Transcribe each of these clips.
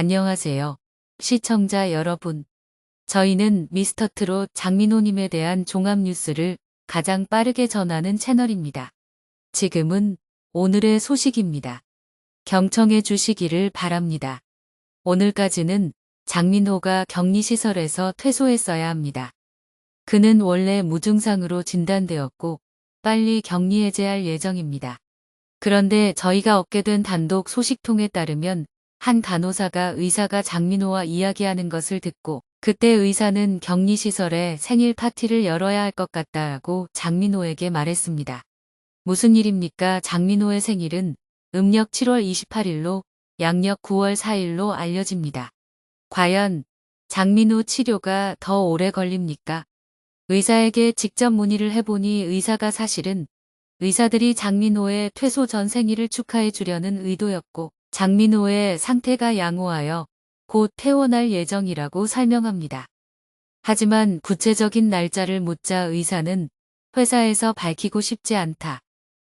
안녕하세요. 시청자 여러분. 저희는 미스터트롯 장민호님에 대한 종합 뉴스를 가장 빠르게 전하는 채널입니다. 지금은 오늘의 소식입니다. 경청해 주시기를 바랍니다. 오늘까지는 장민호가 격리시설에서 퇴소했어야 합니다. 그는 원래 무증상으로 진단되었고 빨리 격리 해제할 예정입니다. 그런데 저희가 얻게 된 단독 소식통에 따르면 한 간호사가 의사가 장민호와 이야기하는 것을 듣고 그때 의사는 격리시설에 생일 파티를 열어야 할 것 같다고 장민호에게 말했습니다. 무슨 일입니까? 장민호의 생일은 음력 7월 28일로 양력 9월 4일로 알려집니다. 과연 장민호 치료가 더 오래 걸립니까? 의사에게 직접 문의를 해보니 의사가 사실은 의사들이 장민호의 퇴소 전 생일을 축하해 주려는 의도였고 장민호의 상태가 양호하여 곧 퇴원할 예정이라고 설명합니다. 하지만 구체적인 날짜를 묻자 의사는 회사에서 밝히고 싶지 않다.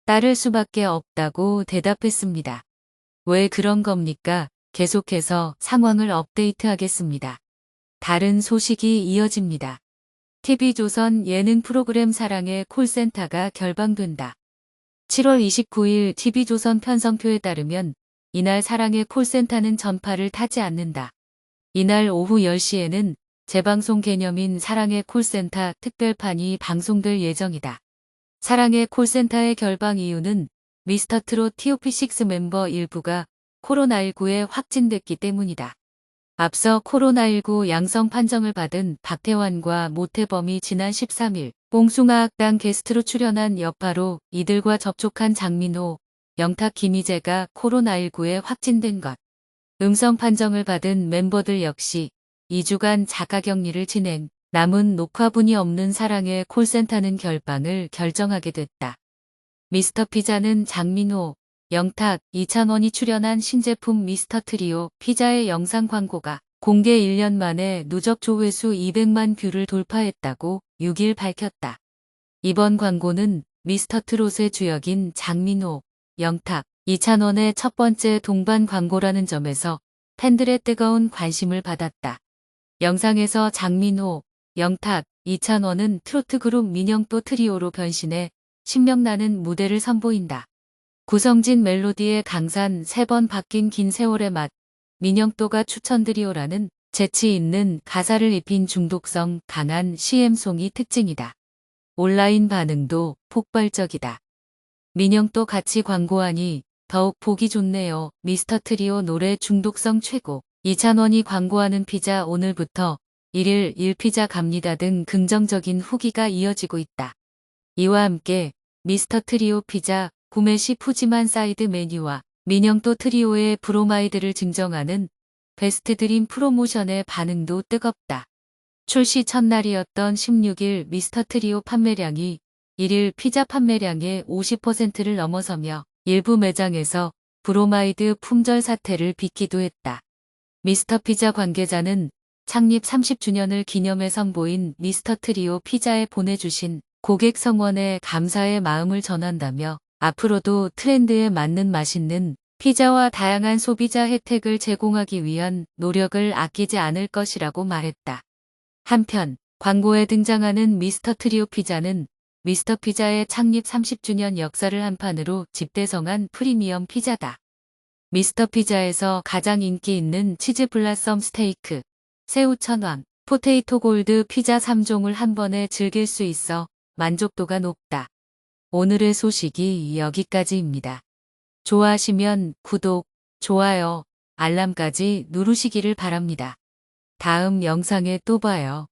따를 수밖에 없다고 대답했습니다. 왜 그런 겁니까? 계속해서 상황을 업데이트하겠습니다. 다른 소식이 이어집니다. TV조선 예능 프로그램 사랑의 콜센터가 결방된다. 7월 29일 TV조선 편성표에 따르면 이날 사랑의 콜센터는 전파를 타지 않는다. 이날 오후 10시에는 재방송 개념인 사랑의 콜센터 특별판이 방송될 예정이다. 사랑의 콜센터의 결방 이유는 미스터트롯 TOP6 멤버 일부가 코로나19에 확진됐기 때문이다. 앞서 코로나19 양성 판정을 받은 박태환과 모태범이 지난 13일 봉숭아학당 게스트로 출연한 여파로 이들과 접촉한 장민호, 영탁 김희재가 코로나19에 확진된 것. 음성 판정을 받은 멤버들 역시 2주간 자가 격리를 진행, 남은 녹화분이 없는 사랑의 콜센터는 결방을 결정하게 됐다. 미스터 피자는 장민호, 영탁, 이찬원이 출연한 신제품 미스터 트리오 피자의 영상 광고가 공개 1년 만에 누적 조회수 200만 뷰를 돌파했다고 6일 밝혔다. 이번 광고는 미스터 트롯의 주역인 장민호, 영탁, 이찬원의 첫 번째 동반 광고라는 점에서 팬들의 뜨거운 관심을 받았다. 영상에서 장민호, 영탁, 이찬원은 트로트 그룹 민영또 트리오로 변신해 신명나는 무대를 선보인다. 구성진 멜로디의 강산 세 번 바뀐 긴 세월의 맛, 민영또가 추천드리오라는 재치 있는 가사를 입힌 중독성 강한 CM송이 특징이다. 온라인 반응도 폭발적이다. 민영또 같이 광고하니 더욱 보기 좋네요. 미스터 트리오 노래 중독성 최고. 이찬원이 광고하는 피자 오늘부터 1일 1피자 갑니다 등 긍정적인 후기가 이어지고 있다. 이와 함께 미스터 트리오 피자 구매 시 푸짐한 사이드 메뉴와 민영또 트리오의 브로마이드를 증정하는 베스트 드림 프로모션의 반응도 뜨겁다. 출시 첫날이었던 16일 미스터 트리오 판매량이 1일 피자 판매량의 50%를 넘어서며 일부 매장에서 브로마이드 품절 사태를 빚기도 했다. 미스터 피자 관계자는 창립 30주년을 기념해 선보인 미스터 트리오 피자에 보내주신 고객 성원에 감사의 마음을 전한다며 앞으로도 트렌드에 맞는 맛있는 피자와 다양한 소비자 혜택을 제공하기 위한 노력을 아끼지 않을 것이라고 말했다. 한편 광고에 등장하는 미스터 트리오 피자는 미스터 피자의 창립 30주년 역사를 한판으로 집대성한 프리미엄 피자다. 미스터 피자에서 가장 인기 있는 치즈 블라썸 스테이크, 새우 천왕, 포테이토 골드 피자 3종을 한 번에 즐길 수 있어 만족도가 높다. 오늘의 소식이 여기까지입니다. 좋아하시면 구독, 좋아요, 알람까지 누르시기를 바랍니다. 다음 영상에 또 봐요.